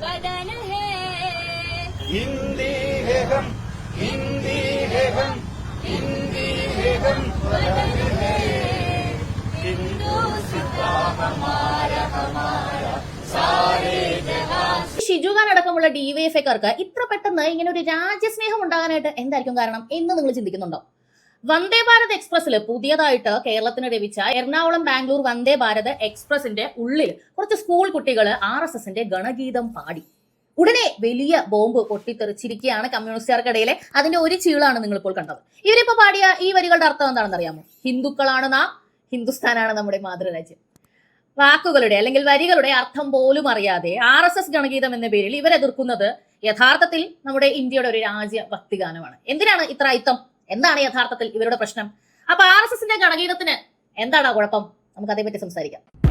वदन है हिंदी है हम हिंदी है हम हिंदी है हम वतन है हिंदुस्तान हमारा हमारा सारे जहां ഷിജുഖാൻ അടക്കമുള്ള ഡിവൈഎഫ്ഐക്കാർക്ക് ഇത്ര പെട്ടെന്ന് ഇങ്ങനെ ഒരു രാജ്യസ്നേഹം ഉണ്ടാകാനായിട്ട് എന്തായിരിക്കും കാരണം എന്ന് നിങ്ങൾ ചിന്തിക്കുന്നുണ്ടോ വന്ദേ ഭാരത് എക്സ്പ്രസ്സിൽ പുതിയതായിട്ട് കേരളത്തിന് ലഭിച്ച എറണാകുളം ബാംഗ്ലൂർ വന്ദേ ഭാരത് എക്സ്പ്രസിന്റെ ഉള്ളിൽ കുറച്ച് സ്കൂൾ കുട്ടികൾ ആർ എസ് എസിന്റെ ഗണഗീതം പാടി. ഉടനെ വലിയ ബോംബ് പൊട്ടിത്തെറിച്ചിരിക്കുകയാണ് കമ്മ്യൂണിസ്റ്റുകാർക്കിടയിലെ. അതിന്റെ ഒരു ചീളാണ് നിങ്ങൾ ഇപ്പോൾ കണ്ടത്. ഇവരിപ്പോ പാടിയ ഈ വരികളുടെ അർത്ഥം എന്താണെന്ന് അറിയാമോ ഹിന്ദുക്കളാണ് നാം ഹിന്ദുസ്ഥാനാണ് നമ്മുടെ മാതൃരാജ്യം. വാക്കുകളുടെ അല്ലെങ്കിൽ വരികളുടെ അർത്ഥം പോലും അറിയാതെ ആർ എസ് എസ് ഗണഗീതം എന്ന പേരിൽ ഇവരെതിർക്കുന്നത് യഥാർത്ഥത്തിൽ നമ്മുടെ ഇന്ത്യയുടെ ഒരു രാജ്യ ഭക്തിഗാനമാണ് എന്തിനാണ് ഇത്ര അയിത്തം? എന്താണ് യഥാർത്ഥത്തിൽ ഇവരുടെ പ്രശ്നം? അപ്പൊ ആർ എസ് എസിന്റെ ഗണഗീതത്തിന് എന്താണ് കുഴപ്പം? നമുക്ക് അതേപറ്റി സംസാരിക്കാം.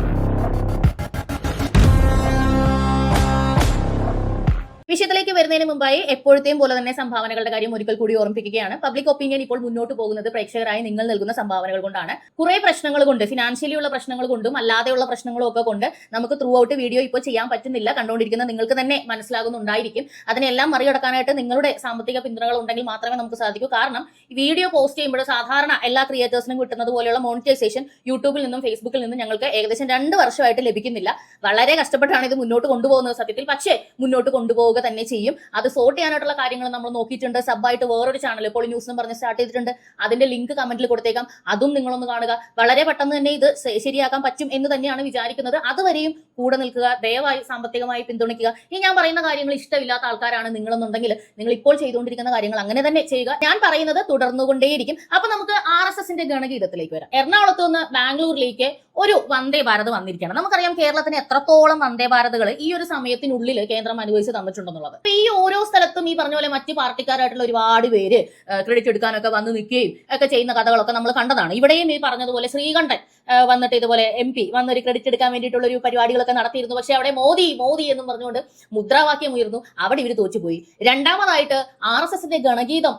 വിഷയത്തിലേക്ക് വരുന്നതിന് മുമ്പായി എപ്പോഴത്തെയും പോലെ തന്നെ സംഭാവനകളുടെ കാര്യം ഒരിക്കൽ കൂടി ഓർമ്മിപ്പിക്കുകയാണ്. പബ്ലിക് ഒപ്പീനിയൻ ഇപ്പോൾ മുന്നോട്ട് പോകുന്നത് പ്രേക്ഷകരായി നിങ്ങൾ നൽകുന്ന സംഭാവനകൾ കൊണ്ടാണ്. കുറെ പ്രശ്നങ്ങൾ കൊണ്ട് ഫിനാൻഷ്യലിയുള്ള പ്രശ്നങ്ങൾ കൊണ്ടും അല്ലാതെയുള്ള പ്രശ്നങ്ങളും ഒക്കെ കൊണ്ട് നമുക്ക് ത്രൂ ഔട്ട് വീഡിയോ ഇപ്പോൾ ചെയ്യാൻ പറ്റുന്നില്ല. കണ്ടുകൊണ്ടിരിക്കുന്ന നിങ്ങൾക്ക് തന്നെ മനസ്സിലാകുന്നുണ്ടായിരിക്കും. അതിനെല്ലാം മറികടക്കാനായിട്ട് നിങ്ങളുടെ സാമ്പത്തിക പിന്തുണകൾ ഉണ്ടെങ്കിൽ മാത്രമേ നമുക്ക് സാധിക്കൂ. കാരണം വീഡിയോ പോസ്റ്റ് ചെയ്യുമ്പോൾ സാധാരണ എല്ലാ ക്രിയേറ്റേഴ്സിനും കിട്ടുന്നത് പോലെയുള്ള മോണിറ്റൈസേഷൻ യൂട്യൂബിൽ നിന്നും ഫേസ്ബുക്കിൽ നിന്നും ഞങ്ങൾക്ക് ഏകദേശം രണ്ട് വർഷമായിട്ട് ലഭിക്കുന്നില്ല. വളരെ കഷ്ടപ്പെട്ടാണ് ഇത് മുന്നോട്ട് കൊണ്ടുപോകുന്നത് സത്യത്തിൽ. പക്ഷേ മുന്നോട്ട് കൊണ്ടുപോവുക തന്നെ ചെയ്യും. അത് സോർട്ട് ചെയ്യാനായിട്ടുള്ള കാര്യങ്ങൾ നമ്മൾ നോക്കിയിട്ടുണ്ട്. സബ്ബായിട്ട് വേറൊരു ചാനൽ ഇപ്പോൾ ന്യൂസ് എന്ന് പറഞ്ഞ് സ്റ്റാർട്ട് ചെയ്തിട്ടുണ്ട്. അതിന്റെ ലിങ്ക് കമന്റിൽ കൊടുത്തേക്കാം. അതും നിങ്ങളൊന്ന് കാണുക. വളരെ പെട്ടെന്ന് തന്നെ ഇത് ശരിയാക്കാൻ പറ്റും എന്ന് തന്നെയാണ് വിചാരിക്കുന്നത്. അതുവരെയും കൂടെ നിൽക്കുക ദയവായി സാമ്പത്തികമായി പിന്തുണയ്ക്കുക. ഇനി ഞാൻ പറയുന്ന കാര്യങ്ങൾ ഇഷ്ടമില്ലാത്ത ആൾക്കാരാണ് നിങ്ങളെന്നുണ്ടെങ്കിൽ നിങ്ങൾ ഇപ്പോൾ ചെയ്തുകൊണ്ടിരിക്കുന്ന കാര്യങ്ങൾ അങ്ങനെ തന്നെ ചെയ്യുക. ഞാൻ പറയുന്നത് തുടർന്നുകൊണ്ടേയിരിക്കും. അപ്പൊ നമുക്ക് ആർ എസ് എസിന്റെ ഗണഗീതത്തിലേക്ക് വരാം. എറണാകുളത്ത് നിന്ന് ബാംഗ്ലൂരിലേക്ക് ഒരു വന്ദേ ഭാരത് വന്നിരിക്കണം നമുക്കറിയാം കേരളത്തിന് എത്രത്തോളം വന്ദേ ഭാരതുകൾ ഈ ഒരു സമയത്തിനുള്ളിൽ കേന്ദ്രം അനുവദിച്ച് തന്നിട്ടുണ്ടെന്നുള്ളത് അപ്പൊ ഈ ഓരോ സ്ഥലത്തും ഈ പറഞ്ഞ പോലെ മറ്റ് പാർട്ടിക്കാരായിട്ടുള്ള ഒരുപാട് പേര് ക്രെഡിറ്റ് എടുക്കാനൊക്കെ വന്ന് നിൽക്കുകയും ഒക്കെ ചെയ്യുന്ന കഥകളൊക്കെ നമ്മൾ കണ്ടതാണ്. ഇവിടെയും ഈ പറഞ്ഞതുപോലെ ശ്രീകണ്ഠൻ വന്നിട്ട് ഇതുപോലെ എം പി വന്നൊരു ക്രെഡിറ്റ് എടുക്കാൻ വേണ്ടിയിട്ടുള്ള ഒരു പരിപാടികളൊക്കെ നടത്തിയിരുന്നു. പക്ഷെ അവിടെ മോദി മോദി എന്ന് പറഞ്ഞുകൊണ്ട് മുദ്രാവാക്യം ഉയർന്നു. അവിടെ ഇവർ തോറ്റുപോയി രണ്ടാമതായിട്ട് ആർ എസ് എസിന്റെ ഗണഗീതം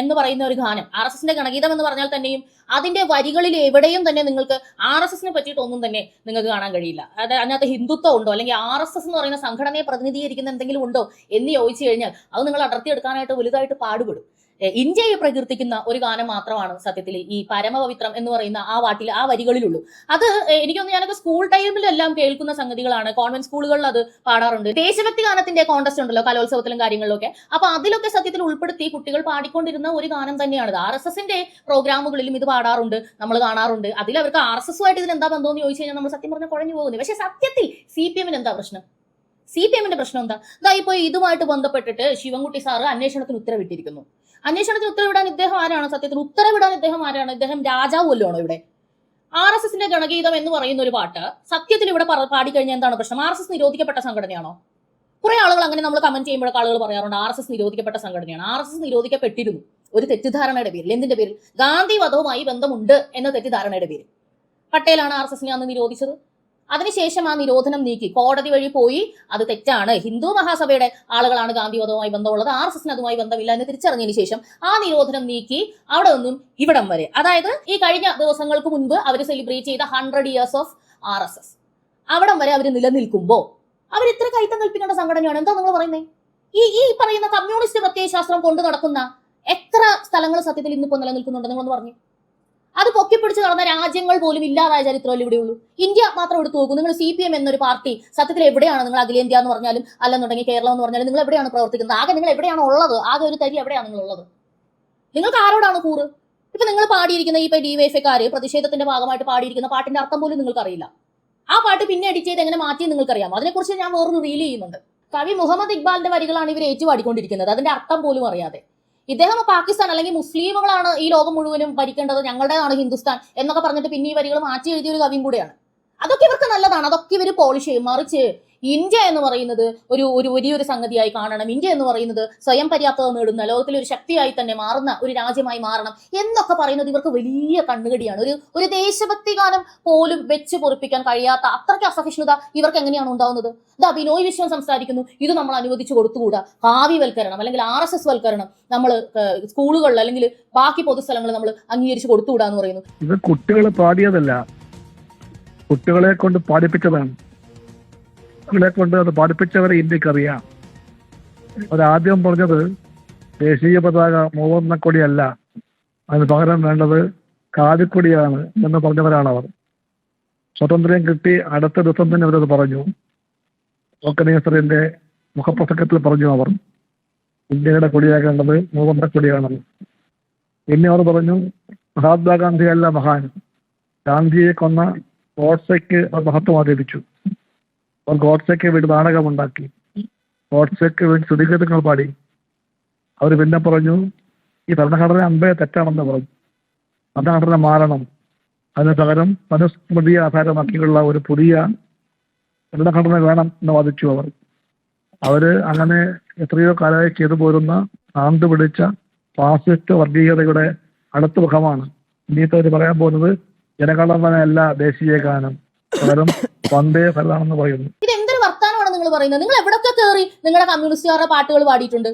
എന്ന് പറയുന്ന ഒരു ഗാനം ആർ എസ് എസിന്റെ ഗണഗീതം എന്ന് പറഞ്ഞാൽ തന്നെയും അതിന്റെ വരികളിൽ എവിടെയും തന്നെ നിങ്ങൾക്ക് ആർ എസ് എസിനെ പറ്റിയിട്ടൊന്നും തന്നെ നിങ്ങൾക്ക് കാണാൻ കഴിയില്ല. അതായത് അതിനകത്ത് ഹിന്ദുത്വം ഉണ്ടോ? അല്ലെങ്കിൽ ആർ എസ് എസ് എന്ന് പറയുന്ന സംഘടനയെ പ്രതിനിധീകരിക്കുന്ന എന്തെങ്കിലും ഉണ്ടോ? എന്ന് ചോദിച്ചു കഴിഞ്ഞാൽ അത് നിങ്ങൾ അടർത്തിയെടുക്കാനായിട്ട് വലുതായിട്ട് പാടുപെടും. ഇന്ത്യയെ പ്രകീർത്തിക്കുന്ന ഒരു ഗാനം മാത്രമാണ് സത്യത്തിൽ ഈ പരമപവിത്രം എന്ന് പറയുന്ന ആ വാട്ടിൽ ആ വരികളിലുള്ളൂ. അത് എനിക്കൊന്ന് ഞാനൊക്കെ സ്കൂൾ ടൈമിലെല്ലാം കേൾക്കുന്ന സംഗതികളാണ്. കോൺവെന്റ് സ്കൂളുകളിൽ അത് പാടാറുണ്ട്. ദേശഭക്തി ഗാനത്തിന്റെ കോൺടെസ്റ്റ് ഉണ്ടല്ലോ കലോത്സവത്തിലും കാര്യങ്ങളിലൊക്കെ. അപ്പൊ അതിലൊക്കെ സത്യത്തിൽ ഉൾപ്പെടുത്തി കുട്ടികൾ പാടിക്കൊണ്ടിരുന്ന ഒരു ഗാനം തന്നെയാണ് ആർ എസ് എസിന്റെ പ്രോഗ്രാമുകളിലും ഇത് പാടാറുണ്ട് നമ്മൾ കാണാറുണ്ട്. അതിൽ അവർക്ക് ആർ എസ് എസുമായിട്ട് ഇതിന് എന്താ ബന്ധമെന്ന് ചോദിച്ചു കഴിഞ്ഞാൽ നമ്മൾ സത്യം പറഞ്ഞാൽ കുഴഞ്ഞു പോകുന്നത് പക്ഷെ സത്യത്തിൽ സി പി എമ്മിന് എന്താ പ്രശ്നം? സി പി എമ്മിന്റെ പ്രശ്നം എന്താ? ഇതാ ഇപ്പോൾ ഇതുമായിട്ട് ബന്ധപ്പെട്ടിട്ട് ശിവൻകുട്ടി സാറ് അന്വേഷണത്തിന് ഉത്തരവിട്ടിരിക്കുന്നു. അന്വേഷണത്തിന് ഉത്തരവിടാൻ ഇദ്ദേഹം ആരാണ്? സത്യത്തിൽ ഉത്തരവിടാൻ ഇദ്ദേഹം ആരാണ്? ഇദ്ദേഹം രാജാവ് അല്ലോണോ ഇവിടെ? ആർ എസ് എസിന്റെ ഗണഗീതം എന്ന് പറയുന്ന ഒരു പാട്ട് സത്യത്തിൽ ഇവിടെ പാടിക്കഴിഞ്ഞാൽ എന്താണ് പ്രശ്നം? ആർ എസ് എസ് നിരോധിക്കപ്പെട്ട സംഘടനയാണോ? കുറെ ആളുകൾ അങ്ങനെ നമ്മൾ കമന്റ് ചെയ്യുമ്പോഴൊക്കെ ആളുകൾ പറയാറുണ്ട് ആർ എസ് എസ് നിരോധിക്കപ്പെട്ട സംഘടനയാണ്. ആർ എസ് എസ് നിരോധിക്കപ്പെട്ടിരുന്നു. ഒരു തെറ്റിദ്ധാരണയുടെ പേരിൽ. എന്തിന്റെ പേരിൽ? ഗാന്ധി വധവുമായി ബന്ധമുണ്ട് എന്ന തെറ്റിദ്ധാരണയുടെ പേരിൽ. പട്ടേലാണ് ആർ എസ് എസിനെ അന്ന് നിരോധിച്ചത്? അതിനുശേഷം ആ നിരോധനം നീക്കി. കോടതി വഴി പോയി അത് തെറ്റാണ്. ഹിന്ദു മഹാസഭയുടെ ആളുകളാണ് ഗാന്ധിവധവുമായി ബന്ധമുള്ളത്. ആർ എസ് എസിന് അതുമായി ബന്ധമില്ല എന്ന് തിരിച്ചറിഞ്ഞതിന് ശേഷം ആ നിരോധനം നീക്കി അവിടെ നിന്നും ഇവിടം വരെ. അതായത് ഈ കഴിഞ്ഞ ദിവസങ്ങൾക്ക് മുൻപ് അവർ സെലിബ്രേറ്റ് ചെയ്ത hundred years of R S S. അവിടം വരെ അവർ നിലനിൽക്കുമ്പോൾ അവർ ഇത്ര കൈത്തം കൽപ്പിക്കേണ്ട സംഘടനയാണ്. എന്താ നിങ്ങൾ പറയുന്നത് ഈ ഈ പറയുന്ന കമ്മ്യൂണിസ്റ്റ് പ്രത്യയശാസ്ത്രം കൊണ്ടു നടക്കുന്ന എത്ര സ്ഥലങ്ങൾ സത്യത്തിൽ ഇന്നിപ്പോൾ നിലനിൽക്കുന്നുണ്ട്? നിങ്ങളൊന്ന് പറഞ്ഞു. അത് പൊക്കിപ്പിടിച്ച് നടന്ന രാജ്യങ്ങൾ പോലും ഇല്ലാതായ ചരിത്രമല്ലേ ഇവിടെയുള്ളൂ. ഇന്ത്യ മാത്രം എടുത്തു നോക്കൂ. നിങ്ങൾ സി പി എം എന്നൊരു പാർട്ടി സത്യത്തിൽ എവിടെയാണ് നിങ്ങൾ അഖിലേന്ത്യ എന്ന് പറഞ്ഞാലും അല്ലെന്നുണ്ടെങ്കിൽ കേരളം എന്ന് പറഞ്ഞാലും നിങ്ങൾ എവിടെയാണ് പ്രവർത്തിക്കുന്നത്? ആകെ നിങ്ങൾ എവിടെയാണ് ഉള്ളത്? ആകെ ഒരു തരി എവിടെയാണ് നിങ്ങൾ ഉള്ളത്? നിങ്ങൾക്ക് ആരോടാണ് കൂറ്? ഇപ്പൊ നിങ്ങൾ പാടിയിരിക്കുന്ന ഈ ഡിവൈഎഫ്ഐക്കാര് പ്രതിഷേധത്തിന്റെ ഭാഗമായിട്ട് പാടിയിരിക്കുന്ന പാട്ടിന്റെ അർത്ഥം പോലും നിങ്ങൾക്ക് അറിയില്ല ആ പാട്ട് പിന്നെ എഡിറ്റ് ചെയ്ത് എങ്ങനെ മാറ്റി നിങ്ങൾക്കറിയാം. അതിനെക്കുറിച്ച് ഞാൻ വേറൊരു റീൽ ചെയ്യുന്നുണ്ട്. കവി മുഹമ്മദ് ഇക്ബാലിന്റെ വരികളാണ് ഇവർ ഏറ്റുപാടിക്കൊണ്ടിരിക്കുന്നത്. അതിന്റെ അർത്ഥം പോലും അറിയാതെ. ഇദ്ദേഹം പാകിസ്ഥാൻ അല്ലെങ്കിൽ മുസ്ലിമുകളാണ് ഈ ലോകം മുഴുവനും ഭരിക്കേണ്ടത് ഞങ്ങളുടേതാണ് ഹിന്ദുസ്ഥാൻ എന്നൊക്കെ പറഞ്ഞിട്ട് പിന്നെ ഈ വരികൾ മാറ്റി എഴുതിയ ഒരു കവിയും കൂടെയാണ്. അതൊക്കെ ഇവർക്ക് നല്ലതാണ്. അതൊക്കെ ഇവർ പോളിഷ് ചെയ്യും മറിച്ച് ഇന്ത്യ എന്ന് പറയുന്നത് ഒരു ഒരു വലിയൊരു സംഗതിയായി കാണണം. ഇന്ത്യ എന്ന് പറയുന്നത് സ്വയം പര്യാപ്തത നേടുന്ന ലോകത്തിലെ ഒരു ശക്തിയായി തന്നെ മാറുന്ന ഒരു രാജ്യമായി മാറണം എന്നൊക്കെ പറയുന്നത് ഇവർക്ക് വലിയ കണ്ണുകടിയാണ്. ഒരു ഒരു ദേശഭക്തി ഗാനം പോലും വെച്ച് പൊറിപ്പിക്കാൻ കഴിയാത്ത അത്രയ്ക്ക് അസഹിഷ്ണുത ഇവർക്ക് എങ്ങനെയാണ് ഉണ്ടാവുന്നത്? ഇതാ ബിനോയ് വിശ്വം സംസാരിക്കുന്നു. ഇത് നമ്മൾ അനുവദിച്ചു കൊടുത്തുകൂടാ? ഭാവിവൽക്കരണം അല്ലെങ്കിൽ ആർ എസ് എസ് വൽക്കരണം നമ്മൾ സ്കൂളുകളിൽ അല്ലെങ്കിൽ ബാക്കി പൊതുസ്ഥലങ്ങളിൽ നമ്മൾ അംഗീകരിച്ച് കൊടുത്തുകൂടാന്ന് പറയുന്നു. ഇത് കുട്ടികളെ പാടിയതല്ല. കുട്ടികളെ കൊണ്ട് പാടിപ്പിച്ചതാണ്. മക്കളെ കൊണ്ട് അത് പഠിപ്പിച്ചവരെ ഇന്ത്യക്കറിയാം. അവരാദ്യം പറഞ്ഞത് ദേശീയ പതാക മൂവർണ കൊടിയല്ല അതിന് പകരം വേണ്ടത് കാതിക്കൊടിയാണ് എന്ന് പറഞ്ഞവരാണ് അവർ സ്വാതന്ത്ര്യം കിട്ടി അടുത്ത ദിവസം തന്നെ അവരത് പറഞ്ഞു. ഓർഗനൈസറിന്റെ മുഖപ്രസംഗത്തിൽ പറഞ്ഞു അവർ ഇന്ത്യയുടെ കൊടിയാക്കേണ്ടത് മൂവർണ കൊടിയാണെന്ന് പിന്നെ അവർ പറഞ്ഞു മഹാത്മാഗാന്ധി അല്ല മഹാൻ. ഗാന്ധിയെ കൊന്ന ഗോഡ്സെക്ക് മഹത്വം ആരോപിച്ചു. അവർ ഗോഡ്സെക്ക് വേണ്ടി നാടകമുണ്ടാക്കി. ഗോഡ്സൊക്കെ വേണ്ടി സ്തുതിഗതങ്ങൾ പാടി. അവർ പിന്നെ പറഞ്ഞു ഈ ഭരണഘടന അമ്പയെ തെറ്റാണെന്ന് പറഞ്ഞു. ഭരണഘടന മാറണം. അതിന് പകരം മനുസ്മൃതിയെ ആധാരമാക്കിയുള്ള ഒരു പുതിയ ഭരണഘടന വേണം എന്ന് വാദിച്ചു അവർ. അവർ അങ്ങനെ എത്രയോ കാലമായി ചെയ്തു പോരുന്ന ആണ്ട് പിടിച്ച ഫാസിസ്റ്റ് വർഗീയതയുടെ അടുത്ത മുഖമാണ്. ഇനിയിപ്പോ അവർ പറയാൻ പോകുന്നത് ജനഗണമനയല്ല ദേശീയ ഗാനം പകരം വന്ദേ പറയുന്നു. ഇത് എന്തൊരു വർത്താനമാണ് നിങ്ങൾ പറയുന്നത്? നിങ്ങൾ എവിടൊക്കെ കയറി നിങ്ങളുടെ കമ്മ്യൂണിസ്റ്റുകാരുടെ പാട്ടുകൾ പാടിയിട്ടുണ്ട്?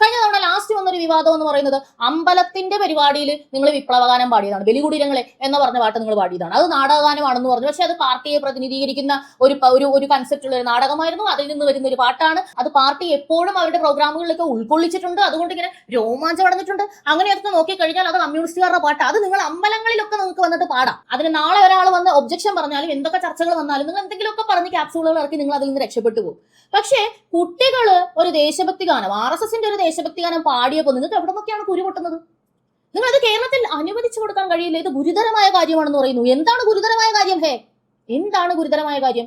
കഴിഞ്ഞ തവണ ലാസ്റ്റ് വന്നൊരു വിവാദം എന്ന് പറയുന്നത് അമ്പലത്തിന്റെ പരിപാടിയിൽ നിങ്ങൾ വിപ്ലവഗാനം പാടിയതാണ് ബലികുടീരങ്ങളെ എന്ന് പറഞ്ഞ പാട്ട് നിങ്ങൾ പാടിയതാണ്. അത് നാടകഗാനമാണെന്ന് പറഞ്ഞു. പക്ഷെ അത് പാർട്ടിയെ പ്രതിനിധീകരിക്കുന്ന ഒരു ഒരു ഒരു കൺസെപ്റ്റ് ഉള്ള ഒരു നാടകമായിരുന്നു. അതിൽ നിന്ന് വരുന്ന ഒരു പാട്ടാണ്. അത് പാർട്ടി എപ്പോഴും അവരുടെ പ്രോഗ്രാമുകളിലൊക്കെ ഉൾക്കൊള്ളിച്ചിട്ടുണ്ട്. അതുകൊണ്ട് ഇങ്ങനെ രോമാഞ്ചം അടഞ്ഞിട്ടുണ്ട് അങ്ങനെയൊക്കെ നോക്കിക്കഴിഞ്ഞാൽ അത് കമ്മ്യൂണിസ്റ്റുകാരുടെ പാട്ട് അത് നിങ്ങൾ അമ്പലങ്ങളിലൊക്കെ നിങ്ങൾക്ക് വന്നിട്ട് പാടാം. അതിന് നാളെ ഒരാൾ വന്ന് ഒബ്ജക്ഷൻ പറഞ്ഞാലും എന്തൊക്കെ ചർച്ചകൾ വന്നാലും നിങ്ങൾ എന്തെങ്കിലുമൊക്കെ പറഞ്ഞ് ക്യാപ്സൂളുകൾ ഇറക്കി നിങ്ങൾ അതിൽ നിന്ന് രക്ഷപ്പെട്ടു പോകും. പക്ഷേ കുട്ടികൾ ഒരു ദേശഭക്തി ഗാനം ആർ എസ് എസിന്റെ ഒരു ദേശഭക്തി ഗാനം പാടിയപ്പോൾ നിങ്ങൾക്ക് എവിടെ നിന്നൊക്കെയാണ് കുരു പൊട്ടുന്നത്? നിങ്ങൾ അത് കേരളത്തിൽ അനുവദിച്ചു കൊടുക്കാൻ കഴിയില്ല. ഇത് ഗുരുതരമായ കാര്യമാണെന്ന് പറയുന്നു. എന്താണ് ഗുരുതരമായ കാര്യം? ഹേ എന്താണ് ഗുരുതരമായ കാര്യം?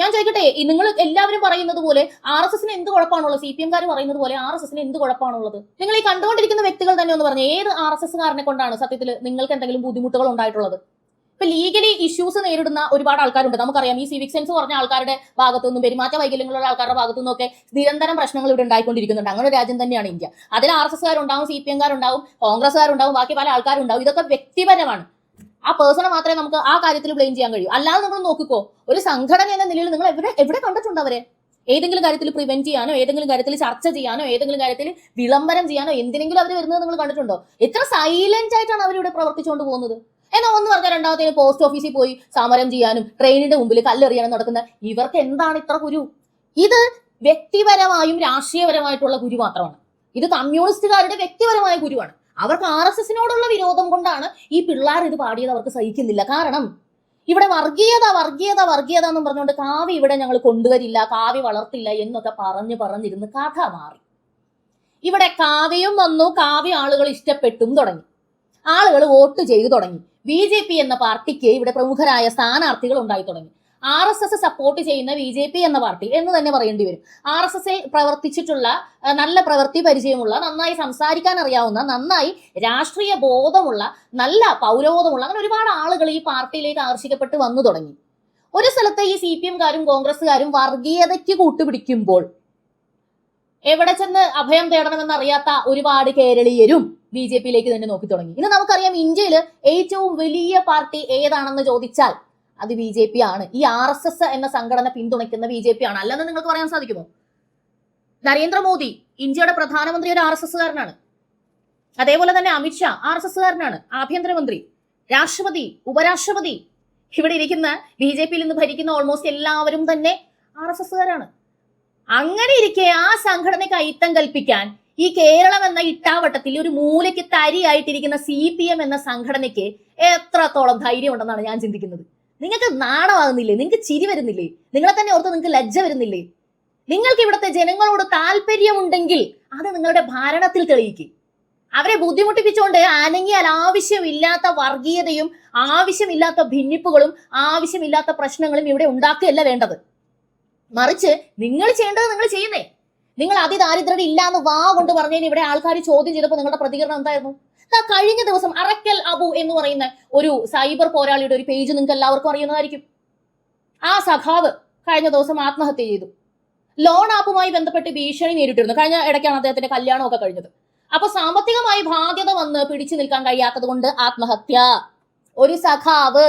ഞാൻ ചോദിക്കട്ടെ നിങ്ങൾ എല്ലാവരും പറയുന്നത് പോലെ ആർ എസ് എസിന് എന്ത് കുഴപ്പമാണുള്ളത്? സി പി എംകാർ പറയുന്നത് പോലെ ആർ എസ് എസിന് എന്ത് കുഴപ്പമാണുള്ളത്? നിങ്ങൾ ഈ കണ്ടുകൊണ്ടിരിക്കുന്ന വ്യക്തികൾ തന്നെ ഒന്ന് പറഞ്ഞു. ഏത് ആർ എസ് എസ് കാരനെ കൊണ്ടാണ് സത്യത്തിൽ നിങ്ങൾക്ക് എന്തെങ്കിലും ബുദ്ധിമുട്ടുകൾ ഉണ്ടായിട്ടുള്ളത്? ഇപ്പൊ ലീഗലി ഇഷ്യൂസ് നേരിടുന്ന ഒരുപാട് ആൾക്കാരുണ്ട്. നമുക്കറിയാം ഈ സിവിക് സെൻസ് പറഞ്ഞ ആൾക്കാരുടെ ഭാഗത്തു നിന്നും പെരുമാറ്റ വൈകല്യങ്ങളുള്ള ആൾക്കാരുടെ ഭാഗത്തു നിന്നൊക്കെ നിരന്തരം പ്രശ്നങ്ങൾ ഇവിടെ ഉണ്ടായിക്കൊണ്ടിരിക്കുന്നുണ്ട്. അങ്ങനെ ഒരു രാജ്യം തന്നെയാണ് ഇന്ത്യ. അതിൽ ആർ എസ് എസ്കാരുണ്ടാവും സി പി എംകാരുണ്ടാവും കോൺഗ്രസ്സുകാരുണ്ടാവും ബാക്കി പല ആൾക്കാരുണ്ടാവും. ഇതൊക്കെ വ്യക്തിപരമാണ്. ആ പേഴ്സണെ മാത്രമേ നമുക്ക് ആ കാര്യത്തിൽ ബ്ലെയിം ചെയ്യാൻ കഴിയൂ. അല്ലാതെ നമ്മൾ നോക്കിക്കോ ഒരു സംഘടന എന്ന നിലയിൽ നിങ്ങൾ എവിടെ എവിടെ കണ്ടിട്ടുണ്ട് അവരെ? ഏതെങ്കിലും കാര്യത്തിൽ പ്രിവെന്റ് ചെയ്യാനോ ഏതെങ്കിലും കാര്യത്തിൽ ചർച്ച ചെയ്യാനോ ഏതെങ്കിലും കാര്യത്തിൽ വിളംബരം ചെയ്യാനോ എന്തിനെങ്കിലും അവർ വരുന്നത് നിങ്ങൾ കണ്ടിട്ടുണ്ടോ? എത്ര സൈലന്റ് ആയിട്ടാണ് അവരിവിടെ പ്രവർത്തിച്ചുകൊണ്ട് പോകുന്നത്? എന്നാ ഒന്ന് പറഞ്ഞാൽ രണ്ടാമത്തേന് പോസ്റ്റ് ഓഫീസിൽ പോയി സമരം ചെയ്യാനും ട്രെയിനിന്റെ മുമ്പിൽ കല്ലെറിയാനും നടക്കുന്ന ഇവർക്ക് എന്താണ് ഇത്ര കുരു? ഇത് വ്യക്തിപരമായും രാഷ്ട്രീയപരമായിട്ടുള്ള കുരു മാത്രമാണ്. ഇത് കമ്മ്യൂണിസ്റ്റുകാരുടെ വ്യക്തിപരമായ കുരുവാണ്. അവർക്ക് ആർ എസ് എസിനോടുള്ള വിരോധം കൊണ്ടാണ് ഈ പിള്ളേർ ഇത് പാടിയത് അവർക്ക് സഹിക്കുന്നില്ല. കാരണം ഇവിടെ വർഗീയത വർഗീയത വർഗീയത എന്നും പറഞ്ഞുകൊണ്ട് കാവ്യ ഇവിടെ ഞങ്ങൾ കൊണ്ടുവരില്ല കാവ്യ വളർത്തില്ല എന്നൊക്കെ പറഞ്ഞു പറഞ്ഞിരുന്ന് കഥ മാറി. ഇവിടെ കാവ്യം വന്നു കാവ്യ ആളുകൾ ഇഷ്ടപ്പെട്ടും തുടങ്ങി. ആളുകൾ വോട്ട് ചെയ്തു തുടങ്ങി. ബി ജെ പി എന്ന പാർട്ടിക്ക് ഇവിടെ പ്രമുഖരായ സ്ഥാനാർത്ഥികൾ ഉണ്ടായി തുടങ്ങി. ആർ എസ് എസ് സപ്പോർട്ട് ചെയ്യുന്ന ബി ജെ പി എന്ന പാർട്ടി എന്ന് തന്നെ പറയേണ്ടി വരും. ആർ എസ് എസിൽ പ്രവർത്തിച്ചിട്ടുള്ള നല്ല പ്രവൃത്തി പരിചയമുള്ള നന്നായി സംസാരിക്കാൻ അറിയാവുന്ന നന്നായി രാഷ്ട്രീയ ബോധമുള്ള നല്ല പൗരബോധമുള്ള അങ്ങനെ ഒരുപാട് ആളുകൾ ഈ പാർട്ടിയിലേക്ക് ആകർഷിക്കപ്പെട്ട് വന്നു തുടങ്ങി. ഒരു സ്ഥലത്ത് ഈ സി പി എംകാരും കോൺഗ്രസ്സുകാരും വർഗീയതയ്ക്ക് കൂട്ടുപിടിക്കുമ്പോൾ എവിടെ ചെന്ന് അഭയം തേടണമെന്ന് അറിയാത്ത ഒരുപാട് കേരളീയരും ബി ജെ പിയിലേക്ക് തന്നെ നോക്കി തുടങ്ങി. ഇന്ന് നമുക്കറിയാം ഇന്ത്യയിൽ ഏറ്റവും വലിയ പാർട്ടി ഏതാണെന്ന് ചോദിച്ചാൽ അത് ബി ജെ പി ആണ്. ഈ ആർ എസ് എസ് എന്ന സംഘടന പിന്തുണയ്ക്കുന്ന ബി ജെ പി ആണ്. അല്ലെന്ന് നിങ്ങൾക്ക് പറയാൻ സാധിക്കുമോ? നരേന്ദ്രമോദി ഇന്ത്യയുടെ പ്രധാനമന്ത്രി ഒരു ആർ എസ് എസ്സുകാരനാണ്. അതേപോലെ തന്നെ അമിത്ഷാ ആർ എസ് എസ്സുകാരനാണ്. ആഭ്യന്തരമന്ത്രി രാഷ്ട്രപതി ഉപരാഷ്ട്രപതി. ഇവിടെ ഇരിക്കുന്ന ബി ജെ പിയിൽ നിന്ന് ഭരിക്കുന്ന ഓൾമോസ്റ്റ് എല്ലാവരും തന്നെ ആർ എസ് എസ്സുകാരാണ്. അങ്ങനെ ഇരിക്കെ ആ സംഘടനയ്ക്ക് അയിത്തം കൽപ്പിക്കാൻ ഈ കേരളം എന്ന ഇട്ടാവട്ടത്തിൽ ഒരു മൂലയ്ക്ക് തരിയായിട്ടിരിക്കുന്ന സി പി എം എന്ന സംഘടനയ്ക്ക് എത്രത്തോളം ധൈര്യം ഉണ്ടെന്നാണ് ഞാൻ ചിന്തിക്കുന്നത്. നിങ്ങൾക്ക് നാണമാകുന്നില്ലേ? നിങ്ങൾക്ക് ചിരി വരുന്നില്ലേ? നിങ്ങളെ തന്നെ ഓർത്ത് നിങ്ങൾക്ക് ലജ്ജ വരുന്നില്ലേ? നിങ്ങൾക്ക് ഇവിടുത്തെ ജനങ്ങളോട് താല്പര്യമുണ്ടെങ്കിൽ അത് നിങ്ങളുടെ ഭരണത്തിൽ തെളിയിക്കും. അവരെ ബുദ്ധിമുട്ടിപ്പിച്ചുകൊണ്ട് അനങ്ങിയാൽ ആവശ്യമില്ലാത്ത വർഗീയതയും ആവശ്യമില്ലാത്ത ഭിന്നിപ്പുകളും ആവശ്യമില്ലാത്ത പ്രശ്നങ്ങളും ഇവിടെ ഉണ്ടാക്കുകയല്ല വേണ്ടത്. മറിച്ച് നിങ്ങൾ ചെയ്യേണ്ടത് നിങ്ങൾ ചെയ്യുന്നേ. നിങ്ങൾ അതിദാരിദ്ര്യത ഇല്ല എന്ന് വാ കൊണ്ട് പറഞ്ഞതിന് ഇവിടെ ആൾക്കാർ ചോദ്യം ചെയ്തപ്പോൾ നിങ്ങളുടെ പ്രതികരണം എന്തായിരുന്നു? കഴിഞ്ഞ ദിവസം അറക്കൽ അബു എന്ന് പറയുന്ന ഒരു സൈബർ പോരാളിയുടെ ഒരു പേജ് നിങ്ങൾക്ക് എല്ലാവർക്കും അറിയുന്നതായിരിക്കും. ആ സഖാവ് കഴിഞ്ഞ ദിവസം ആത്മഹത്യ ചെയ്തു. ലോൺ ആപ്പുമായി ബന്ധപ്പെട്ട് ഭീഷണി നേരിട്ടിരുന്നു. കഴിഞ്ഞ ഇടയ്ക്കാണ് അദ്ദേഹത്തിന്റെ കല്യാണമൊക്കെ കഴിഞ്ഞത്. അപ്പൊ സാമ്പത്തികമായി ബാധ്യത വന്ന് പിടിച്ചു നിൽക്കാൻ കഴിയാത്തത് കൊണ്ട് ആത്മഹത്യ. ഒരു സഖാവ്.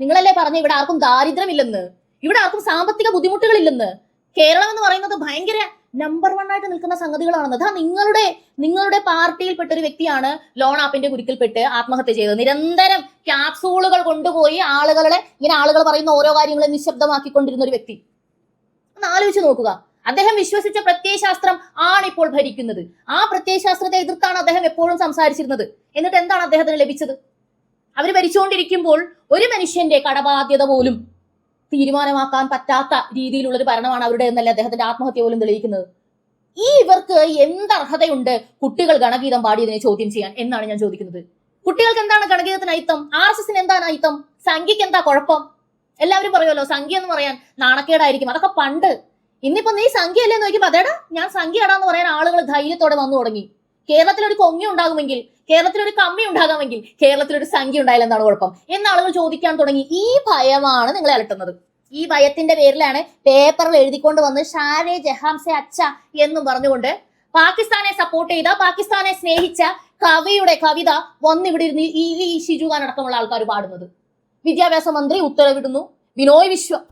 നിങ്ങളല്ലേ പറഞ്ഞു ഇവിടെ ആർക്കും ദാരിദ്ര്യമില്ലെന്ന്. ഇവിടെ ആർക്കും സാമ്പത്തിക ബുദ്ധിമുട്ടുകളില്ലെന്ന്. കേരളം എന്ന് പറയുന്നത് ഭയങ്കര നമ്പർ വൺ ആയിട്ട് നിൽക്കുന്ന സംഗതികളാണെന്ന്. അതാ നിങ്ങളുടെ നിങ്ങളുടെ പാർട്ടിയിൽപ്പെട്ട ഒരു വ്യക്തിയാണ് ലോൺ ആപ്പിന്റെ കുരുക്കിൽപ്പെട്ട് ആത്മഹത്യ ചെയ്തത്. നിരന്തരം ക്യാപ്സൂളുകൾ കൊണ്ടുപോയി ആളുകളെ ഇങ്ങനെ ആളുകൾ പറയുന്ന ഓരോ കാര്യങ്ങളെ നിശബ്ദമാക്കിക്കൊണ്ടിരുന്ന ഒരു വ്യക്തി. ഒന്ന് ആലോചിച്ച് നോക്കുക. അദ്ദേഹം വിശ്വസിച്ച പ്രത്യയശാസ്ത്രം ആണ് ഇപ്പോൾ ഭരിക്കുന്നത്. ആ പ്രത്യയശാസ്ത്രത്തെ എതിർത്താണ് അദ്ദേഹം എപ്പോഴും സംസാരിച്ചിരുന്നത്. എന്നിട്ട് എന്താണ് അദ്ദേഹത്തിന് ലഭിച്ചത്? അവർ ഭരിച്ചുകൊണ്ടിരിക്കുമ്പോൾ ഒരു മനുഷ്യന്റെ കടബാധ്യത പോലും തീരുമാനമാക്കാൻ പറ്റാത്ത രീതിയിലുള്ള ഒരു ഭരണമാണ് അവരുടെ എന്നല്ല അദ്ദേഹത്തിന്റെ ആത്മഹത്യ പോലും തെളിയിക്കുന്നത്? ഈ ഇവർക്ക് എന്ത് അർഹതയുണ്ട് കുട്ടികൾ ഗണഗീതം പാടിയതിനെ ചോദ്യം ചെയ്യാൻ എന്നാണ് ഞാൻ ചോദിക്കുന്നത്. കുട്ടികൾക്ക് എന്താണ് ഗണഗീതത്തിന് അയിത്തം? ആർ എസ് എസിന് എന്താണ് അയിത്തം? സംഖ്യക്ക് എന്താ കുഴപ്പം? എല്ലാവരും പറയുമല്ലോ സംഖ്യ എന്ന് പറയാൻ നാണക്കേടായിരിക്കും. അതൊക്കെ പണ്ട്. ഇന്നിപ്പോ നീ സംഖ്യ അല്ലേ നോക്കിയപ്പോ അതേടാ ഞാൻ സംഖ്യ എന്ന് പറയാൻ ആളുകൾ ധൈര്യത്തോടെ വന്നു തുടങ്ങി. കേരളത്തിൽ ഒരു കൊങ്ങി ഉണ്ടാകുമെങ്കിൽ കേരളത്തിൽ ഒരു കമ്മി ഉണ്ടാകാമെങ്കിൽ കേരളത്തിൽ ഒരു സംഖ്യ ഉണ്ടായില്ല എന്നാണ് കുഴപ്പം? എന്ന് ആളുകൾ ചോദിക്കാൻ തുടങ്ങി. ഈ ഭയമാണ് നിങ്ങളെ അലട്ടുന്നത്. ഈ ഭയത്തിന്റെ പേരിലാണ് പേപ്പറിൽ എഴുതിക്കൊണ്ട് വന്ന് ഷാരെ ജഹാംസെ അച്ഛ എന്നും പറഞ്ഞുകൊണ്ട് പാകിസ്ഥാനെ സപ്പോർട്ട് ചെയ്ത പാകിസ്ഥാനെ സ്നേഹിച്ച കവിയുടെ കവിത വന്നിവിടെ ഇരുന്ന് ഈ ഷിജുഖാൻ അടക്കമുള്ള ആൾക്കാർ പാടുന്നത്. വിദ്യാഭ്യാസ മന്ത്രി ഉത്തരവിടുന്നു. വിനോയ് വിശ്വം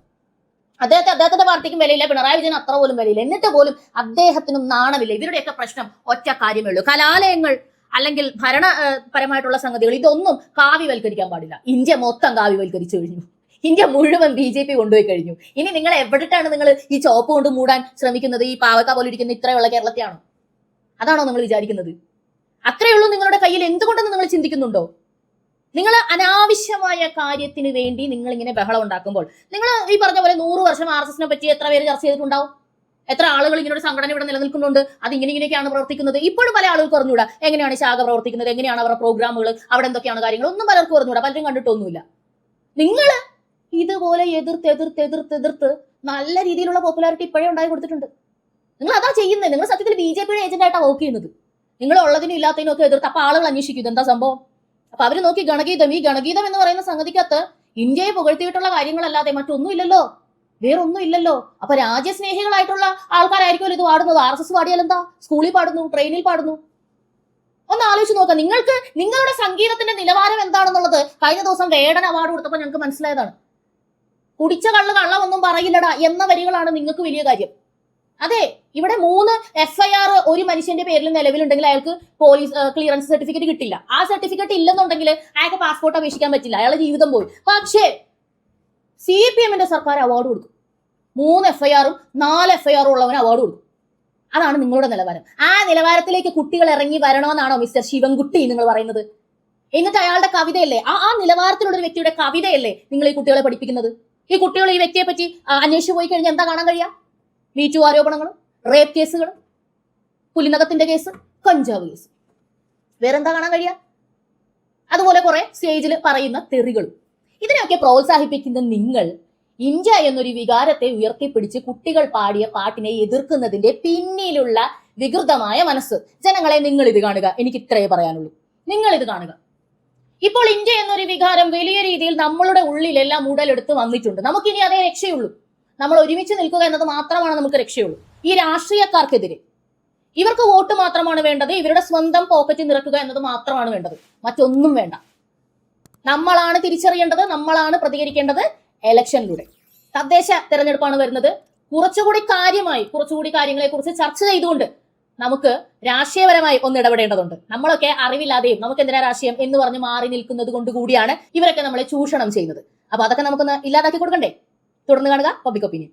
അദ്ദേഹത്തെ അദ്ദേഹത്തിന്റെ പാർട്ടിക്കും വിലയില്ല പിണറായി വിജയൻ അത്ര പോലും വിലയില്ല. എന്നിട്ട് പോലും അദ്ദേഹത്തിനും നാണമില്ല. ഇവരുടെയൊക്കെ പ്രശ്നം ഒറ്റ കാര്യമേ ഉള്ളൂ കലാലയങ്ങൾ അല്ലെങ്കിൽ ഭരണപരമായിട്ടുള്ള സംഗതികൾ ഇതൊന്നും കാവ്യവൽക്കരിക്കാൻ പാടില്ല. ഇന്ത്യ മൊത്തം കാവ്യവൽക്കരിച്ചു കഴിഞ്ഞു. ഇന്ത്യ മുഴുവൻ ബി ജെ പി കൊണ്ടുപോയി കഴിഞ്ഞു. ഇനി നിങ്ങൾ എവിടെട്ടാണ് നിങ്ങൾ ഈ ചോപ്പ് കൊണ്ട് മൂടാൻ ശ്രമിക്കുന്നത്? ഈ പാവക്ക പോലെ ഇരിക്കുന്ന ഇത്രയുള്ള കേരളത്തെയാണോ? അതാണോ നിങ്ങൾ വിചാരിക്കുന്നത്? അത്രയുള്ളൂ നിങ്ങളുടെ കയ്യിൽ. എന്തുകൊണ്ടെന്ന് നിങ്ങൾ ചിന്തിക്കുന്നുണ്ടോ? നിങ്ങൾ അനാവശ്യമായ കാര്യത്തിന് വേണ്ടി നിങ്ങൾ ഇങ്ങനെ ബഹളം ഉണ്ടാക്കുമ്പോൾ നിങ്ങൾ ഈ പറഞ്ഞ പോലെ നൂറ് വർഷം ആർ എസ് എസിനെ പറ്റി എത്ര പേര് ചർച്ച ചെയ്തിട്ടുണ്ടാവും? എത്ര ആളുകൾ ഇങ്ങനെ ഒരു സംഘടന ഇവിടെ നിലനിൽക്കുന്നുണ്ട്? അത് ഇങ്ങനെ ഇങ്ങനെയൊക്കെയാണ് പ്രവർത്തിക്കുന്നത്. ഇപ്പോഴും പല ആളുകൾക്ക് അറിഞ്ഞൂടാ എങ്ങനെയാണ് ശാഖ പ്രവർത്തിക്കുന്നത്? എങ്ങനെയാണ് അവരുടെ പ്രോഗ്രാമുകൾ അവിടെ എന്തൊക്കെയാണ് കാര്യങ്ങൾ ഒന്നും പലർക്കും അറിഞ്ഞൂടാ പലരും കണ്ടിട്ടൊന്നുമില്ല. നിങ്ങൾ ഇതുപോലെ എതിർത്ത് എതിർത്ത് എതിർത്ത് എതിർത്ത് നല്ല രീതിയിലുള്ള പോപ്പുലാരിറ്റി ഇപ്പോഴേ ഉണ്ടായി കൊടുത്തിട്ടുണ്ട്. നിങ്ങൾ അതാ ചെയ്യുന്നത്. നിങ്ങൾ സത്യത്തിൽ ബി ജെ പിയുടെ ഏജന്റായിട്ടാണ് വർക്ക് ചെയ്യുന്നത്. നിങ്ങൾ ഉള്ളതിനും ഇല്ലാത്തതിനും ഒക്കെ എതിർത്ത്. അപ്പൊ ആളുകൾ അന്വേഷിക്കും. എന്താ സംഭവം? അപ്പൊ അവർ നോക്കി ഗണഗീതം. ഈ ഗണഗീതം എന്ന് പറയുന്ന സംഗതിക്കകത്ത് ഇന്ത്യയെ പുകഴ്ത്തിയിട്ടുള്ള കാര്യങ്ങളല്ലാതെ മറ്റൊന്നും ഇല്ലല്ലോ വേറൊന്നും ഇല്ലല്ലോ അപ്പൊ രാജ്യസ്നേഹികളായിട്ടുള്ള ആൾക്കാരായിരിക്കുമല്ലോ ഇത് പാടുന്നത്. ആർ എസ് എസ് പാടിയാൽ എന്താ? സ്കൂളിൽ പാടുന്നു ട്രെയിനിൽ പാടുന്നു. ഒന്ന് ആലോചിച്ച് നോക്കാം. നിങ്ങൾക്ക് നിങ്ങളുടെ സംഗീതത്തിന്റെ നിലവാരം എന്താണെന്നുള്ളത് കഴിഞ്ഞ ദിവസം വേടൻ അവാർഡ് കൊടുത്തപ്പോൾ ഞങ്ങൾക്ക് മനസ്സിലായതാണ്. കുടിച്ച കള്ള് കള്ളമൊന്നും പറയില്ലടാ എന്ന വരികളാണ് നിങ്ങൾക്ക് വലിയ കാര്യം. അതെ ഇവിടെ മൂന്ന് എഫ് ഐ ആർ ഒരു മനുഷ്യന്റെ പേരിൽ നിലവിലുണ്ടെങ്കിൽ അയാൾക്ക് പോലീസ് ക്ലിയറൻസ് സർട്ടിഫിക്കറ്റ് കിട്ടില്ല. ആ സർട്ടിഫിക്കറ്റ് ഇല്ലെന്നുണ്ടെങ്കിൽ അയാൾക്ക് പാസ്പോർട്ട് അപേക്ഷിക്കാൻ പറ്റില്ല. അയാളുടെ ജീവിതം പോയി. പക്ഷേ സി പി എമ്മിന്റെ സർക്കാർ അവാർഡ് കൊടുക്കും. മൂന്ന് എഫ് ഐ ആറും നാല് എഫ് ഐ ആറും ഉള്ളവന് അവാർഡ് കൊടുക്കും. അതാണ് നിങ്ങളുടെ നിലവാരം. ആ നിലവാരത്തിലേക്ക് കുട്ടികൾ ഇറങ്ങി വരണമെന്നാണോ മിസ്റ്റർ ശിവൻകുട്ടി നിങ്ങൾ പറയുന്നത്? എന്നിട്ട് അയാളുടെ കവിതയല്ലേ? ആ ആ നിലവാരത്തിലുള്ള ഒരു വ്യക്തിയുടെ കവിതയല്ലേ നിങ്ങൾ ഈ കുട്ടികളെ പഠിപ്പിക്കുന്നത്? ഈ കുട്ടികൾ ഈ വ്യക്തിയെ പറ്റി അന്വേഷിച്ചു പോയി കഴിഞ്ഞാൽ എന്താ കാണാൻ കഴിയാ? മീറ്റു ആരോപണങ്ങളും? റേപ്പ് കേസുകൾ പുലിനകത്തിന്റെ കേസ് കഞ്ചാവ് കേസ്. വേറെന്താ കാണാൻ കഴിയുക? അതുപോലെ കുറെ സ്റ്റേജിൽ പറയുന്ന തെറികളും. ഇതിനെയൊക്കെ പ്രോത്സാഹിപ്പിക്കുന്ന നിങ്ങൾ ഇന്ത്യ എന്നൊരു വികാരത്തെ ഉയർത്തിപ്പിടിച്ച് കുട്ടികൾ പാടിയ പാട്ടിനെ എതിർക്കുന്നതിന്റെ പിന്നിലുള്ള വികൃതമായ മനസ്സ്. ജനങ്ങളെ നിങ്ങൾ ഇത് കാണുക. എനിക്ക് ഇത്രയേ പറയാനുള്ളൂ. നിങ്ങൾ ഇത് കാണുക. ഇപ്പോൾ ഇന്ത്യ എന്നൊരു വികാരം വലിയ രീതിയിൽ നമ്മളുടെ ഉള്ളിലെല്ലാം ഉടലെടുത്ത് വന്നിട്ടുണ്ട്. നമുക്കിനി അതേ രക്ഷയുള്ളൂ. നമ്മൾ ഒരുമിച്ച് നിൽക്കുക എന്നത് മാത്രമാണ് നമുക്ക് രക്ഷയുള്ളൂ. ഈ രാഷ്ട്രീയക്കാർക്കെതിരെ. ഇവർക്ക് വോട്ട് മാത്രമാണ് വേണ്ടത് ഇവരുടെ സ്വന്തം പോക്കറ്റ് നിറക്കുക എന്നത് മാത്രമാണ് വേണ്ടത്. മറ്റൊന്നും വേണ്ട. നമ്മളാണ് തിരിച്ചറിയേണ്ടത് നമ്മളാണ് പ്രതികരിക്കേണ്ടത് ഇലക്ഷനിലൂടെ തദ്ദേശ തെരഞ്ഞെടുപ്പാണ് വരുന്നത്. കുറച്ചുകൂടി കാര്യമായി കുറച്ചുകൂടി കാര്യങ്ങളെ കുറിച്ച് ചർച്ച ചെയ്തുകൊണ്ട് നമുക്ക് രാഷ്ട്രീയപരമായി ഒന്ന് ഇടപെടേണ്ടതുണ്ട്. നമ്മളൊക്കെ അറിവില്ലാതെയും നമുക്ക് എന്തിനാ രാഷ്ട്രീയം എന്ന് പറഞ്ഞ് മാറി നിൽക്കുന്നത് കൊണ്ട് കൂടിയാണ് ഇവരൊക്കെ നമ്മളെ ചൂഷണം ചെയ്യുന്നത്. അപ്പൊ അതൊക്കെ നമുക്കൊന്ന് ഇല്ലാതാക്കി കൊടുക്കണ്ടേ? തുടർന്ന് കാണുക പബ്ലിക് ഒപ്പീനിയൻ